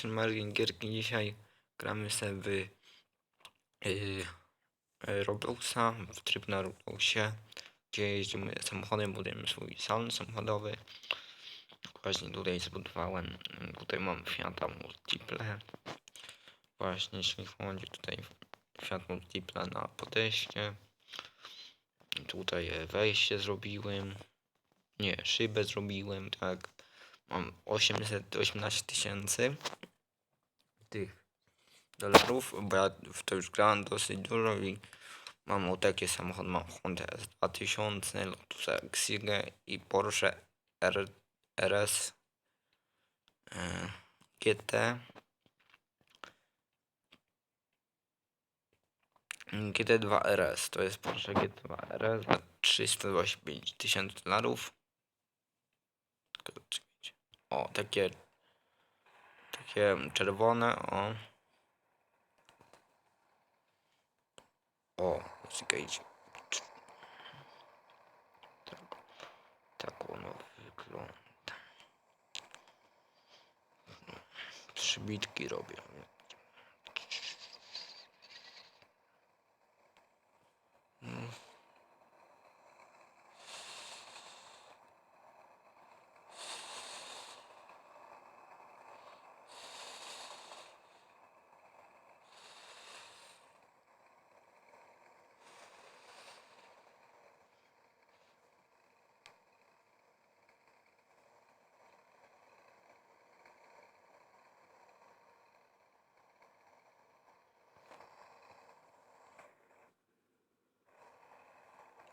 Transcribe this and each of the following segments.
jestem Margin Gierki. Dzisiaj gramy sobie w yy, Robloxa, w tryb na Robloxie, gdzie jeździmy samochodem, budujemy swój salon samochodowy. Właśnie tutaj zbudowałem, tutaj mam Fiata Multiple. Właśnie jeśli chodzi tutaj Fiat Multiple na podejście. Tutaj wejście zrobiłem. Nie, szybę zrobiłem, tak. Mam 818 tysięcy tych dolarów, bo ja w to już grałem dosyć dużo i mam o takie samochody, mam Honda S2000, Lotus Exige i Porsche R, RS e, GT. GT2 RS, to jest Porsche GT2 RS za 325 tysięcy dolarów. O, takie takie czerwone, o. O, czekajcie. Cz- Tak, tak ono wygląda. Przybitki robię.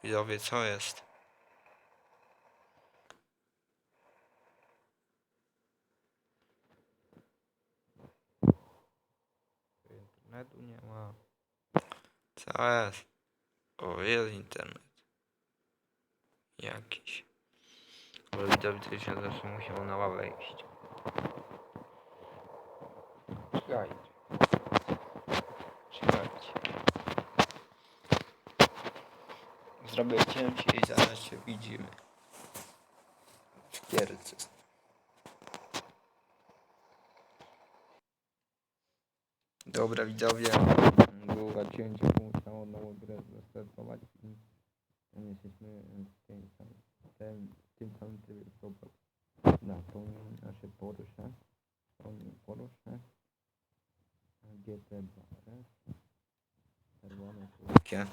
Widzowie, co jest? Internetu nie ma. Co jest? O, jest internet. Jakiś. Ale widzowie, to się zawsze musiał na ławę iść. Czekajcie. Czekajcie. Zrobię cięcie i zaraz się widzimy. W Kiercy. Dobra widzowie, było cięcie, musiało nową grę zastartować i jesteśmy w tym samym, tym, tym samym trybie Roblox. Na tą nasze Porsche, tą Porsche GT2 RS, czerwone słodkie,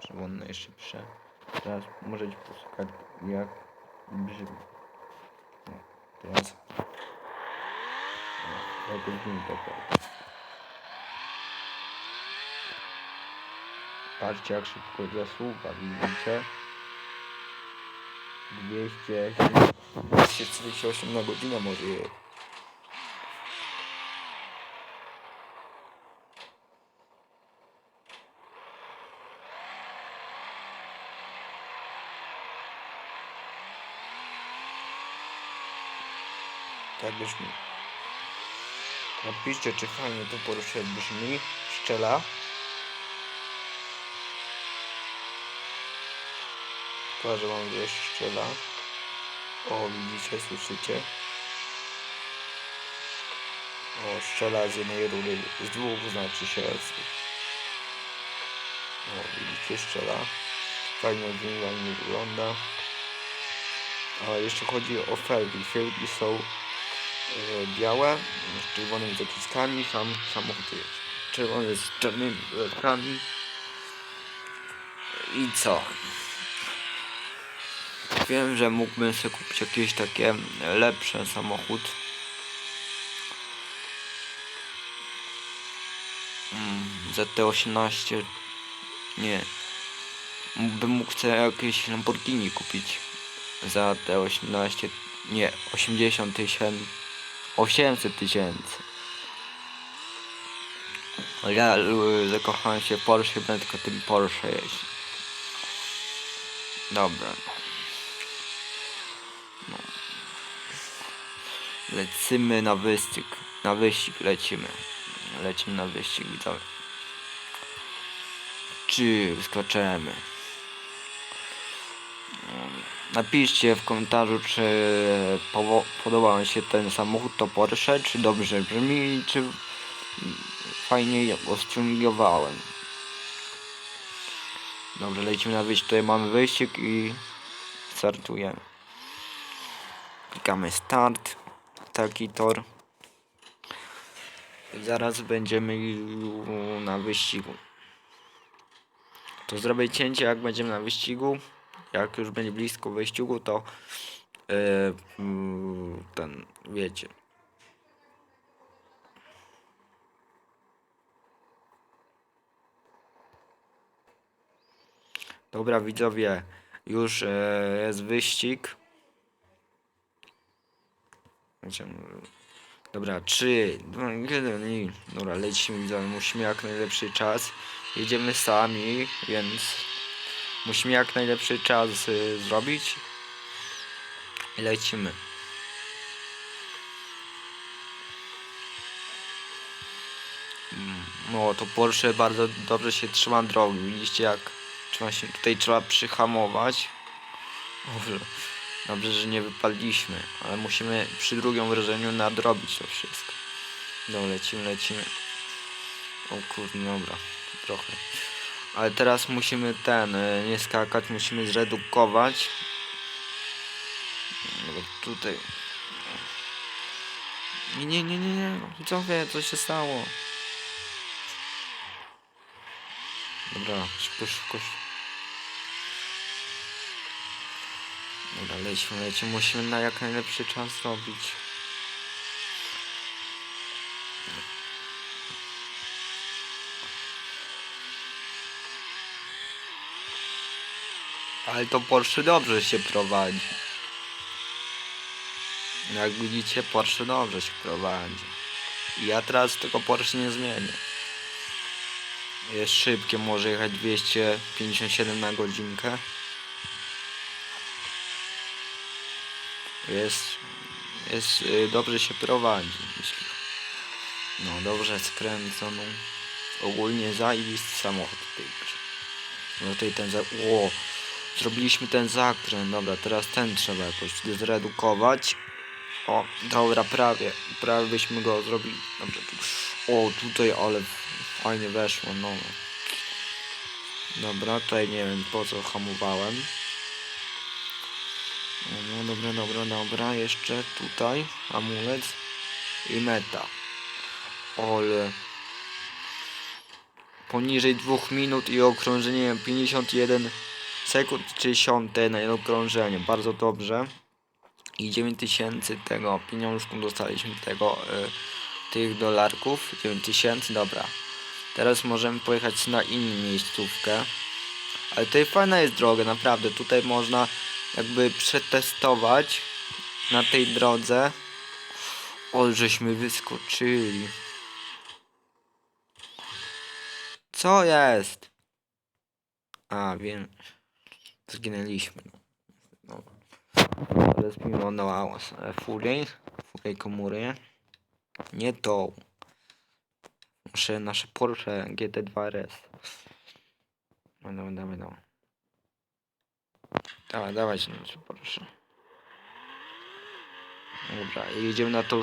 czerwone najszybsze. Teraz możecie posłuchać jak brzmi. No, teraz. No, jak brzmi to tak. Patrzcie jak szybko zasuwa, widzicie? 200, 248 na godzinę może jechać. Tak brzmi. Napiszcie, czy fajnie to Porsche brzmi, szczela. Pokażę wam, gdzie szczela. O, widzicie, słyszycie? O, szczela z jednej rury, z dwóch znaczy się. O, widzicie, szczela. Fajnie brzmi, fajnie wygląda. A jeszcze chodzi o felgi. Felgi są białe, z czerwonymi zaciskami, sam samochód jest czerwony z czarnymi dodatkami. I co? Wiem, że mógłbym sobie kupić jakieś takie lepsze samochód. Mm, ZT18 nie. Bym mógł sobie jakieś Lamborghini kupić za te 18 nie 80 tysięcy 800 tysięcy. Ja y, zakochałem się w Porsche będę tylko tym Porsche jeździć dobra. No. lecimy na wyścig. Na wyścig lecimy. Lecimy na wyścig widzowie. Czy skaczemy no. Napiszcie w komentarzu, czy podoba wam się ten samochód, to Porsche, czy dobrze brzmi, czy fajnie go stuniowałem. Dobra, lecimy na wyjście. Tutaj mamy wyścig i startujemy. Klikamy start. Taki tor. Zaraz będziemy na wyścigu. To zrobię cięcie jak będziemy na wyścigu. Jak już będzie blisko wyścigu, to yy, mm, ten, wiecie. Dobra widzowie, już e, jest wyścig. Znaczy, Dobra, 3, 2, 1 i dobra, lecimy musimy jak najlepszy czas. Jedziemy sami, więc musimy jak najlepszy czas y, zrobić. Lecimy. Mm, No to Porsche bardzo dobrze się trzyma drogi. Widzicie jak trzeba się tutaj trzeba przyhamować. Dobrze, dobrze że nie wypadliśmy, ale musimy przy drugim wrażeniu nadrobić to wszystko. No lecimy, lecimy. O kurde, dobra, trochę. Ale teraz musimy ten, e, nie skakać, musimy zredukować. No tutaj. Nie, nie, nie, nie, nie. Widzowie, co się stało? Dobra, szybko, szybko. Dobra, lecimy, lecimy. Musimy na jak najlepszy czas zrobić. Ale to Porsche dobrze się prowadzi. Jak widzicie, Porsche dobrze się prowadzi. I ja teraz tego Porsche nie zmienię. Jest szybkie, może jechać 257 na godzinkę. Jest, jest y, dobrze się prowadzi. No dobrze skręconą. Ogólnie zajebisty samochód tej grze. No tutaj ten za... Ło, zrobiliśmy ten zakręt. Dobra, teraz ten trzeba jakoś zredukować. O, dobra, prawie. Prawie byśmy go zrobili. Dobrze, tu. O, tutaj, ale fajnie weszło, no. Dobra, tutaj nie wiem po co hamowałem. No dobra, dobra, dobra. Jeszcze tutaj amulet i meta. Ole. Poniżej dwóch minut i okrążenie 51 sekund 30 na jedno okrążenie. Bardzo dobrze. I 9000 tego pieniążku dostaliśmy tego y, tych dolarków. 9000, dobra. Teraz możemy pojechać na inną miejscówkę. Ale tutaj fajna jest droga, naprawdę. Tutaj można jakby przetestować na tej drodze. O, żeśmy wyskoczyli. Co jest? A, wiem. Zginęliśmy. No. Ale spimowała fury. Fury komury. Nie to. Nasze, nasze Porsche GT2 RS. No, dawaj, dawaj, dawaj. Dawaj, dawać nasze Porsche. Dobra, jedziemy na tą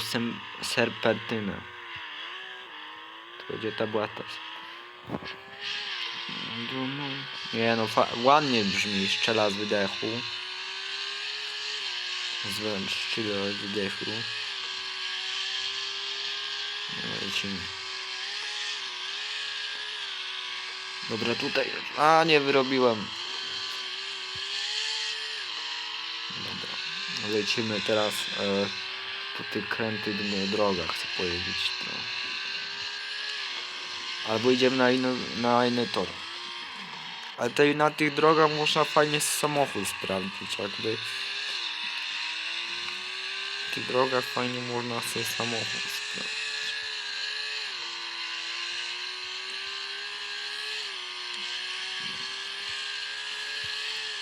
serpentynę. To gdzie ta była ta... Nie no, ładnie brzmi, strzela z wydechu. Z strzela z wydechu. No, lecimy. Dobra, tutaj. A, nie wyrobiłem. Dobra. Lecimy teraz e, po tych krętych drogach, chcę powiedzieć. No. Albo idziemy na inny, na inny tor. Ale na tych drogach można fajnie samochód sprawdzić, jakby. W tych drogach fajnie można sobie samochód sprawdzić.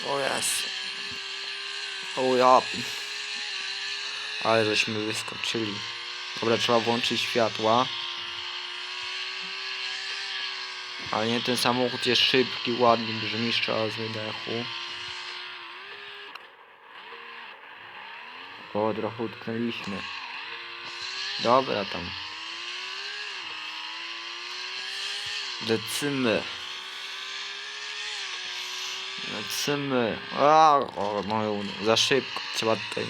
O jest. O ja. Ale żeśmy wyskoczyli. Dobra, trzeba włączyć światła. Ale nie, ten samochód jest szybki, ładny, brzmi strzela z wydechu. O, trochę utknęliśmy. Dobra tam. Lecimy. Lecimy. A, o, moją, za szybko. Trzeba tutaj.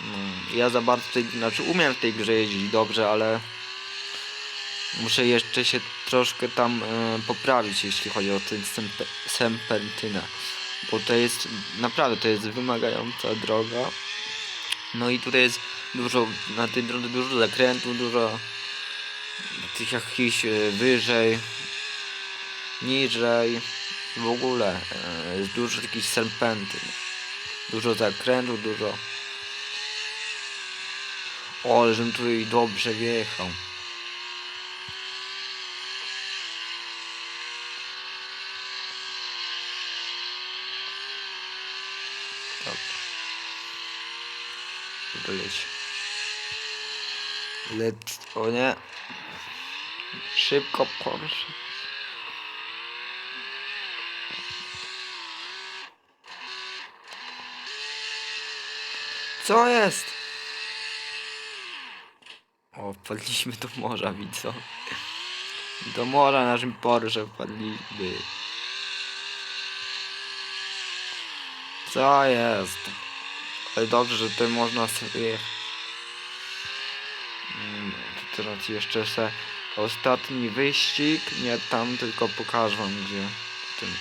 No, ja za bardzo tutaj, znaczy umiem w tej grze jeździć dobrze, ale muszę jeszcze się troszkę tam e, poprawić, jeśli chodzi o ten sempe- serpentynę. Bo to jest, naprawdę, to jest wymagająca droga. No i tutaj jest dużo, na tej drodze dużo zakrętów, dużo tych jakichś e, wyżej, niżej, w ogóle e, jest dużo takich serpentyn. Dużo zakrętów, dużo... O, żebym tutaj dobrze wjechał. Wyleć. Lec... O nie. Szybko Porsche. Co jest? O, wpadliśmy do morza, widzą. Do morza naszym Porsche wpadliśmy. Co jest? Ale dobrze, że tutaj można sobie... Mm, teraz jeszcze se ostatni wyścig. Nie tam, tylko pokażę wam gdzie. Tym.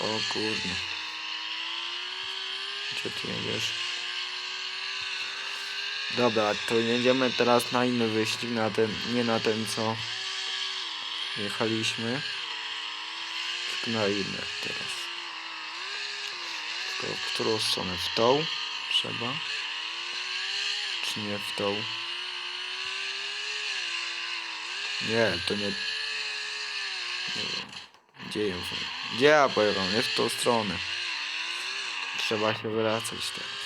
O kurde. Gdzie ty jedziesz? Dobra, to jedziemy teraz na inny wyścig, na ten, nie na ten co jechaliśmy. Inny teraz. Tylko w którą stronę? W tą? Trzeba? Czy nie w tą? Nie, to nie... Nie wiem. Gdzie ją Gdzie ja pojechałem? Nie w tą stronę. Trzeba się wracać teraz.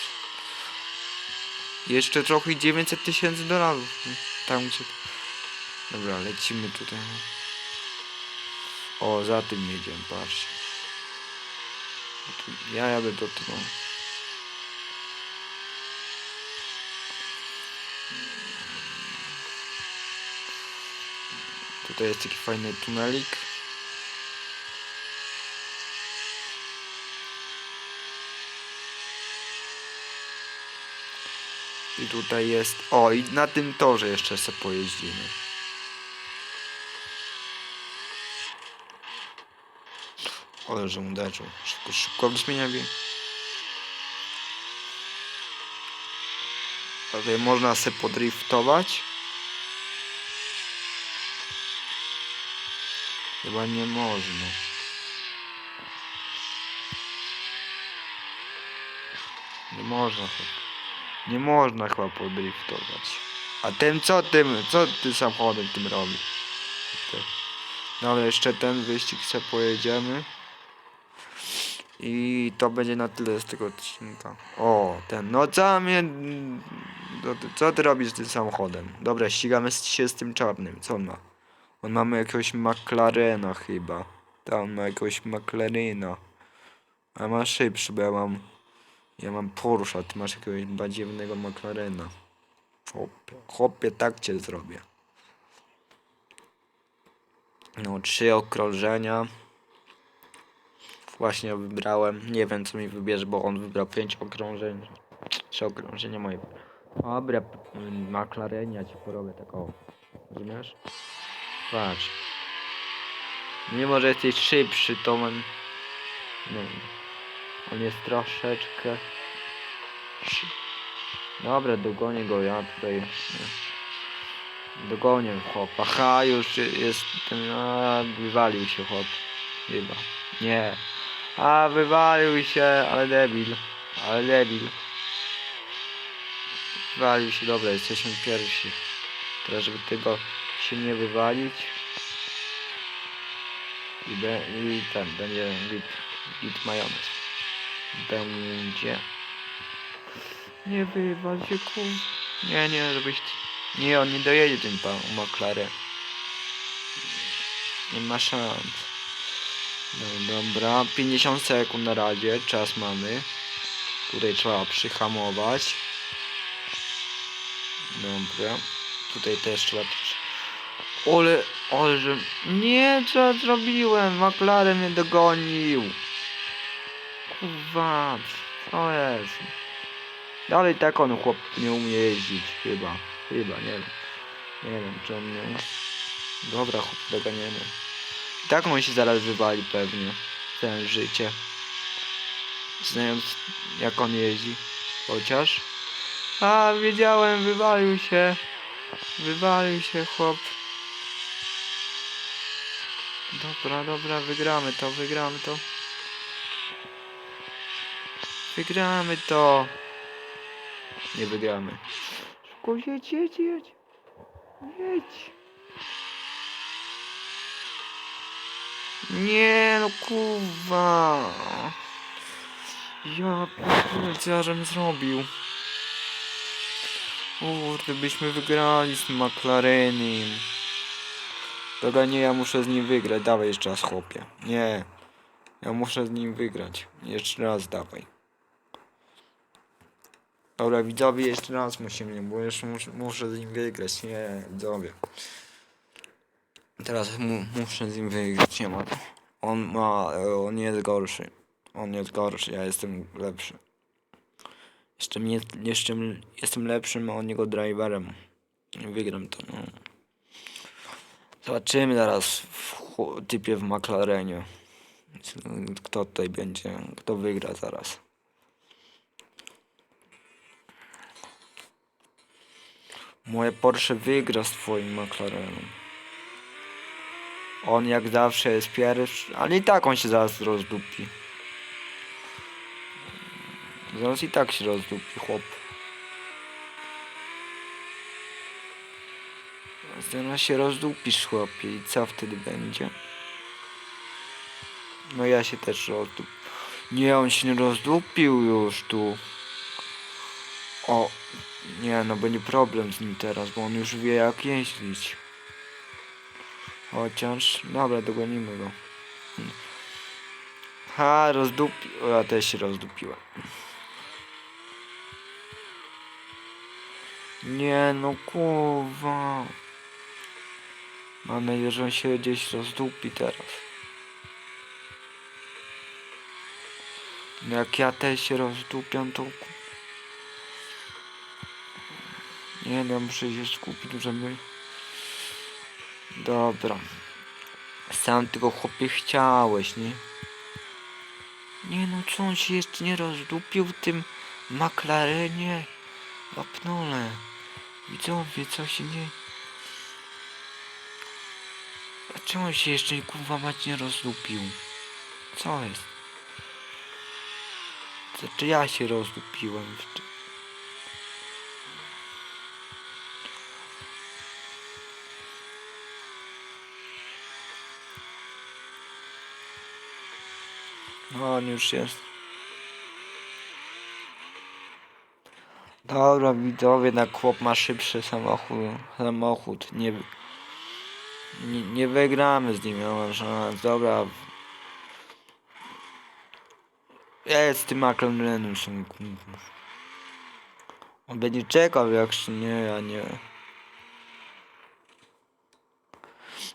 Jeszcze trochę i 900 tysięcy dolarów. Tam gdzie... Dobra, lecimy tutaj. O, za tym jedziemy, patrzcie. Ja jadę do tego. Tutaj jest taki fajny tunelik. I tutaj jest... O, i na tym torze jeszcze sobie pojeździmy. Ale że uderzył. Szybko, szybko zmienia bieg. A Tutaj można sobie podriftować. Chyba nie można. Nie można. Nie można chyba podriftować. A ten co tym, co ty samochodem tym robi? No ale jeszcze ten wyścig se pojedziemy. I to będzie na tyle z tego odcinka. O, ten, no co mnie... Co ty robisz z tym samochodem? Dobra, ścigamy się z tym czarnym. Co on ma? On mamy jakiegoś McLarena chyba. Tam ma jakiegoś McLarena. A mam szybszy, bo ja mam... Ja mam Porsche, ty masz jakiegoś badziewnego McLarena. Chłopie, chłopie, tak cię zrobię. No, trzy okrążenia. Właśnie wybrałem. Nie wiem, co mi wybierze, bo on wybrał pięć okrążeń. Trzy okrążenia moje. Dobra, McLaren, ja ci porobię tak o. Rozumiesz? Patrz. Mimo, że jesteś szybszy, to on... No, on jest troszeczkę... Dobra, dogonię go, ja tutaj... Dogonię chłopa. Ha, już jest... A, wywalił się chłop. Chyba. Nie. A, wywalił się, ale debil. Ale debil. Wywalił się, dobra, jesteśmy pierwsi. Teraz, żeby tego się nie wywalić. I, be, i ten, będzie git, git majonez. Będzie. Nie wywal się, kur... Nie, nie, żebyś... Nie, on nie dojedzie tym McLaren. Nie ma szans. Dobra, 50 sekund na razie, czas mamy. Tutaj trzeba przyhamować. Dobra. Tutaj też trzeba... Ole, ole, że... Nie, co ja zrobiłem? McLaren mnie dogonił. Kurwa, co jest? Dalej tak on chłop nie umie jeździć, chyba. Chyba, nie wiem. Nie wiem, czy on nie... Dobra, chłop doganiemy. Tak on się zaraz wywali pewnie. Całe życie. Znając jak on jeździ. Chociaż. A, wiedziałem, wywalił się. Wywalił się chłop. Dobra, dobra, wygramy to, wygramy to. Wygramy to. Nie wygramy. Szybko jedź, jedź, jedź. Jedź. Nie no kurwa. Ja pierdolę, żem zrobił. Kurde, byśmy wygrali z McLarenem. Dobra, nie, ja muszę z nim wygrać. Dawaj jeszcze raz, chłopie. Nie. Ja muszę z nim wygrać. Jeszcze raz dawaj. Dobra, widzowie, jeszcze raz musimy, bo jeszcze muszę, muszę z nim wygrać. Nie, widzowie. Teraz mu, muszę z nim wygrać, nie ma. On ma, e, on jest gorszy. On jest gorszy, ja jestem lepszy. Jeszcze, mnie, jeszcze jestem lepszym od niego driverem. Nie Wygram to, no. Zobaczymy zaraz w typie w McLarenie. Kto tutaj będzie, kto wygra zaraz. Moje Porsche wygra z twoim McLarenem. On jak zawsze jest pierwszy, ale i tak on się zaraz rozdupi. Zaraz i tak się rozdupi chłop. Zaraz się rozdupisz chłopie i co wtedy będzie? No ja się też rozdup. Nie, on się nie rozdupił już tu. O, nie, no będzie problem z nim teraz, bo on już wie jak jeździć. Chociaż, dobra, dogonimy go. Hmm. Ha, rozdupi... Ja też się rozdupiłem. Nie, no kurwa. Mam nadzieję, że on się gdzieś rozdupi teraz. Jak ja też się rozdupiam, to... Nie no, muszę się skupić, żeby... Dobra. Sam tego chłopie chciałeś, nie? Nie no, co on się jeszcze nie rozdupił w tym McLarenie? Wapnole. Widzowie, co się nie... Dlaczego on się jeszcze kurwa mać nie rozdupił? Co jest? Znaczy ja się rozdupiłem w on już jest. Dobra widzowie, na chłop ma szybszy samochód. Samochód. Nie, nie, nie wygramy z nim, szans. Dobra. Ja z tym McLarenem kurwa. On będzie czekał jak się nie, ja nie.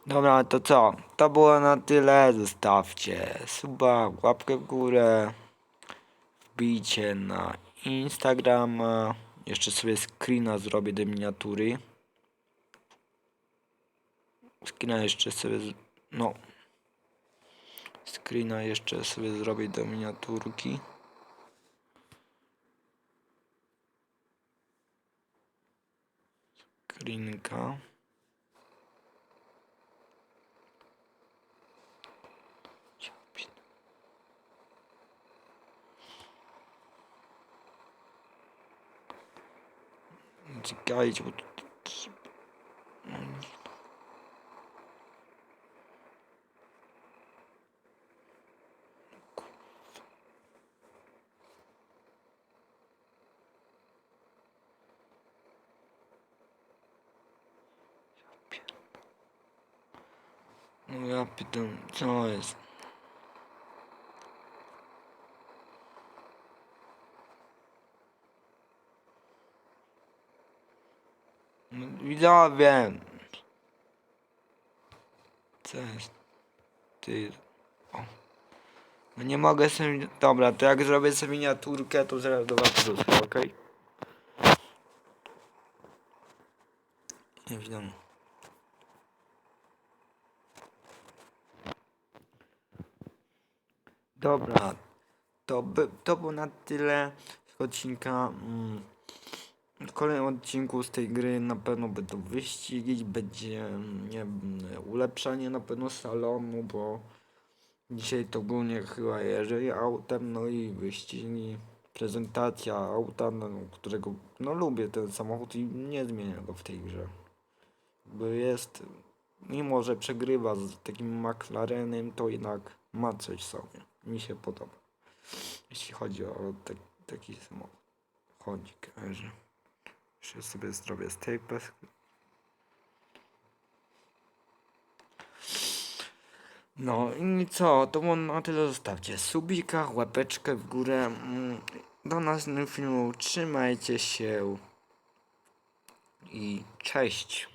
Dobra, to co? To było na tyle. Zostawcie suba, łapkę w górę. Wbijcie na Instagrama. Jeszcze sobie screena zrobię do miniatury. Screena jeszcze sobie. No. Screena jeszcze sobie zrobię do miniaturki. Screenka. Czekajcie, bo tu... No ja pytam, co jest? No, Widzowie. Co jest? Ty. O. No nie mogę sobie... Dobra, to jak zrobię sobie miniaturkę, to zaraz do was wrócę, okej? Nie wiadomo. Dobra, to, by, to było na tyle odcinka. Mm. W kolejnym odcinku z tej gry na pewno będą wyścigi, będzie nie ulepszanie na pewno salonu, bo dzisiaj to głównie chyba jeżeli autem, no i wyścigi, prezentacja auta, no, którego no lubię ten samochód i nie zmienię go w tej grze. Bo jest, mimo że przegrywa z takim McLarenem, to jednak ma coś sobie. Mi się podoba. Jeśli chodzi o te, taki samochód. Chodzi, że jeszcze sobie zrobię staples. No i co, to na tyle zostawcie subika, łapeczkę w górę. Mm, Do następnego filmu trzymajcie się i cześć.